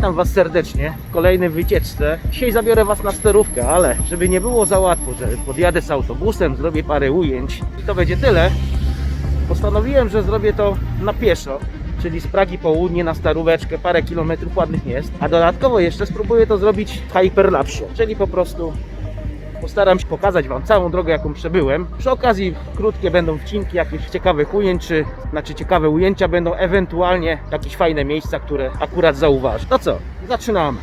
Witam Was serdecznie w kolejnej wycieczce. Dzisiaj zabiorę Was na sterówkę, ale żeby nie było za łatwo, że podjadę z autobusem, zrobię parę ujęć i to będzie tyle, postanowiłem, że zrobię to na pieszo, czyli z Pragi południe na staróweczkę, parę kilometrów ładnych jest, a dodatkowo jeszcze spróbuję to zrobić hyperlapsie, czyli po prostu Postaram się pokazać Wam całą drogę, jaką przebyłem. Przy okazji krótkie będą wcinki jakichś ciekawych ujęć, czy znaczy ciekawe ujęcia będą, ewentualnie jakieś fajne miejsca, które akurat zauważ. No co, zaczynamy.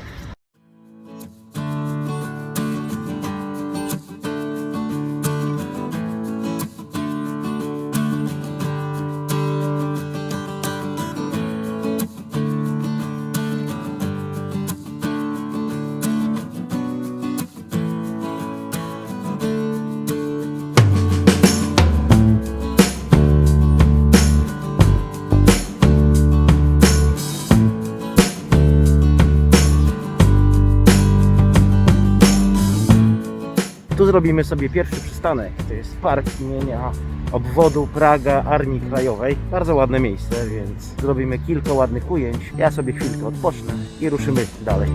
Zrobimy sobie pierwszy przystanek. To jest park imienia obwodu Praga Armii Krajowej. Bardzo ładne miejsce, więc zrobimy kilka ładnych ujęć. Ja sobie chwilkę odpocznę i ruszymy dalej.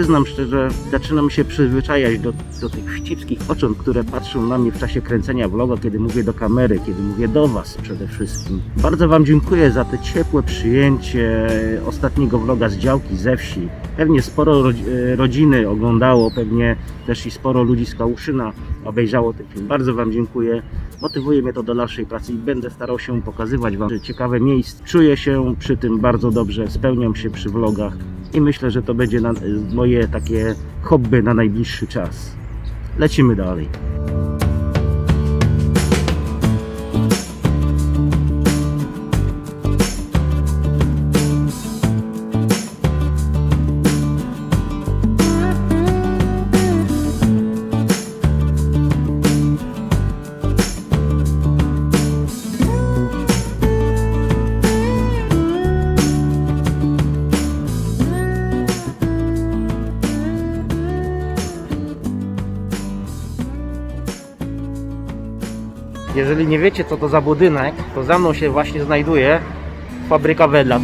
Przyznam szczerze, zaczynam się przyzwyczajać do, do tych wścibskich ocząt, które patrzą na mnie w czasie kręcenia vloga, kiedy mówię do kamery, kiedy mówię do Was przede wszystkim. Bardzo Wam dziękuję za te ciepłe przyjęcie ostatniego vloga z działki, ze wsi. Pewnie sporo e, rodziny oglądało, pewnie też i sporo ludzi z Kałuszyna obejrzało ten film. Bardzo Wam dziękuję. Motywuje mnie to do dalszej pracy i będę starał się pokazywać Wam ciekawe miejsca. Czuję się przy tym bardzo dobrze, spełniam się przy vlogach i myślę, że to będzie na, moje takie hobby na najbliższy czas. Lecimy dalej. Jeżeli nie wiecie co to za budynek, to za mną się właśnie znajduje fabryka Wedla.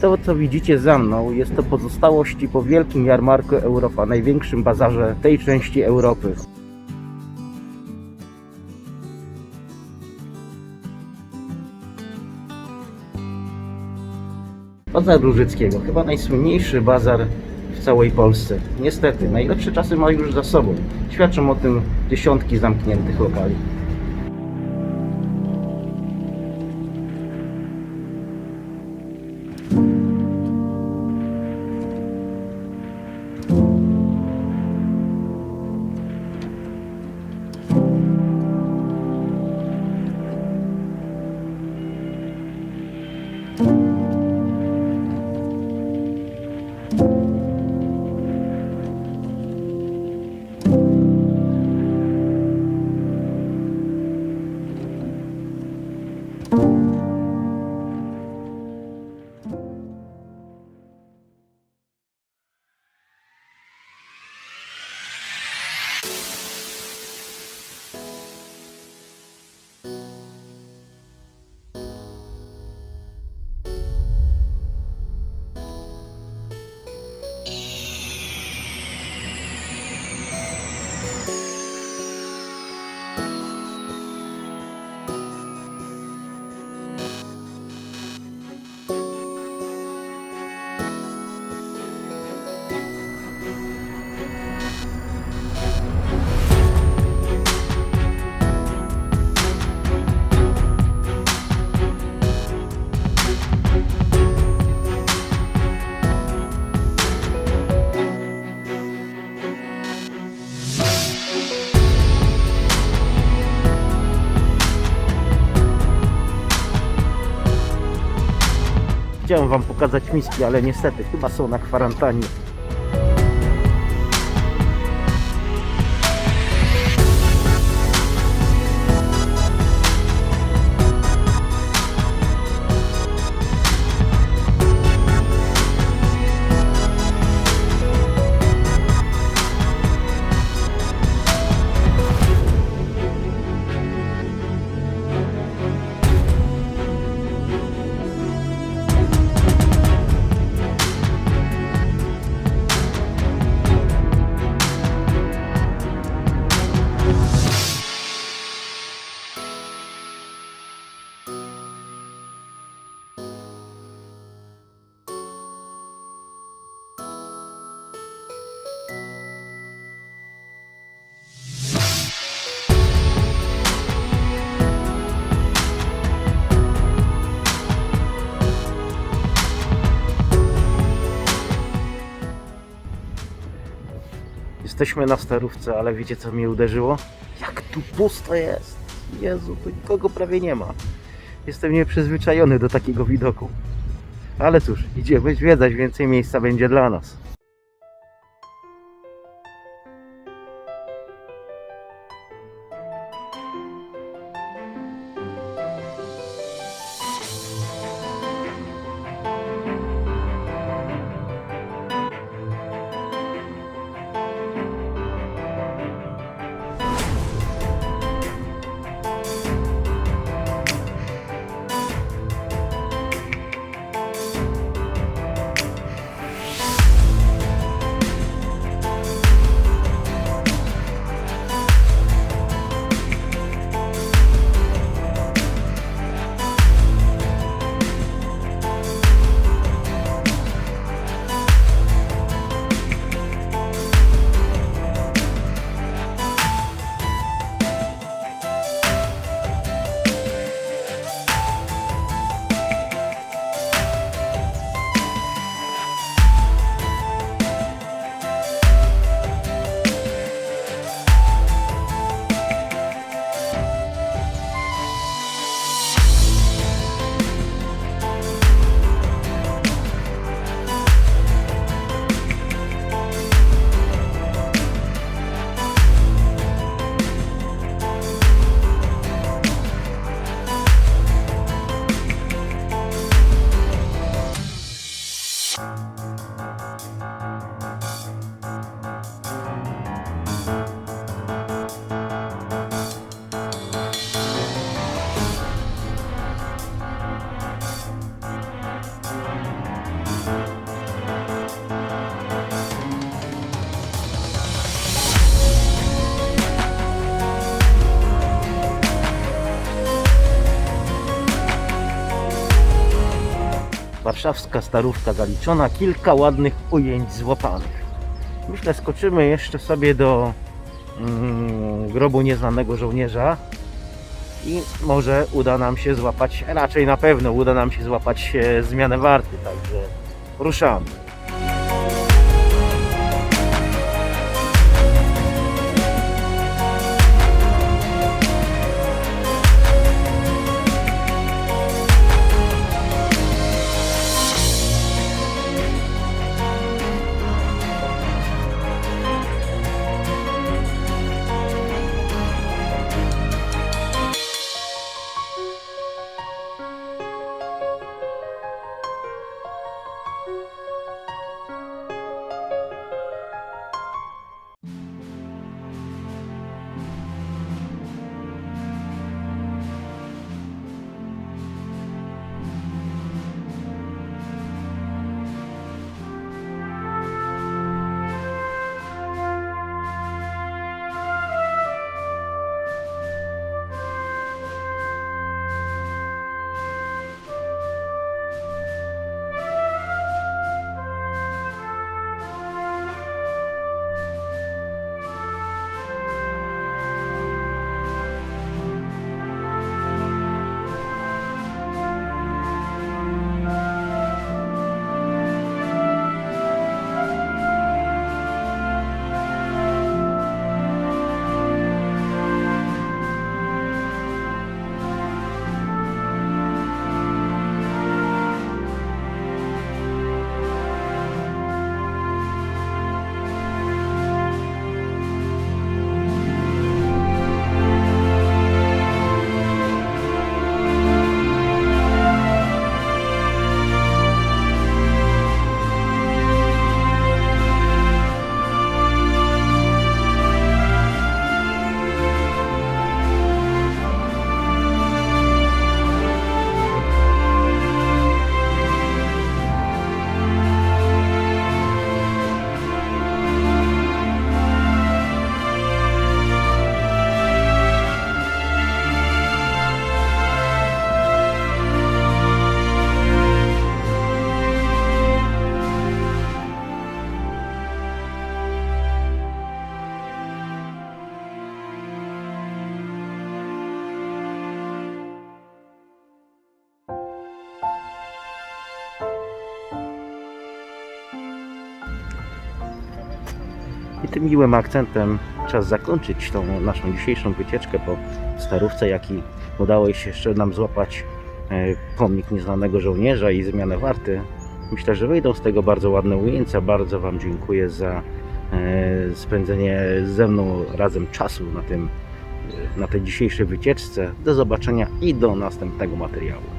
To co widzicie za mną jest to pozostałości po wielkim jarmarku Europa, największym bazarze tej części Europy. Bazar Różyckiego, chyba najsłynniejszy bazar całej Polsce. Niestety, najlepsze czasy ma już za sobą. Świadczą o tym dziesiątki zamkniętych lokali. Chciałem wam pokazać miski, ale niestety chyba są na kwarantannie. Jesteśmy na starówce, ale wiecie co mnie uderzyło? Jak tu pusto jest! Jezu, tu nikogo prawie nie ma. Jestem nieprzyzwyczajony do takiego widoku. Ale cóż, idziemy zwiedzać, więcej miejsca będzie dla nas. Warszawska starówka zaliczona, kilka ładnych ujęć złapanych. Myślę, skoczymy jeszcze sobie do mm, grobu nieznanego żołnierza i może uda nam się złapać, raczej na pewno uda nam się złapać e, zmianę warty, także ruszamy. I tym miłym akcentem czas zakończyć tą naszą dzisiejszą wycieczkę po Starówce, jak i udało się jeszcze nam złapać e, pomnik nieznanego żołnierza i zmianę warty. Myślę, że wyjdą z tego bardzo ładne ujęcia. Bardzo Wam dziękuję za e, spędzenie ze mną razem czasu na tym, e, na tej dzisiejszej wycieczce. Do zobaczenia i do następnego materiału.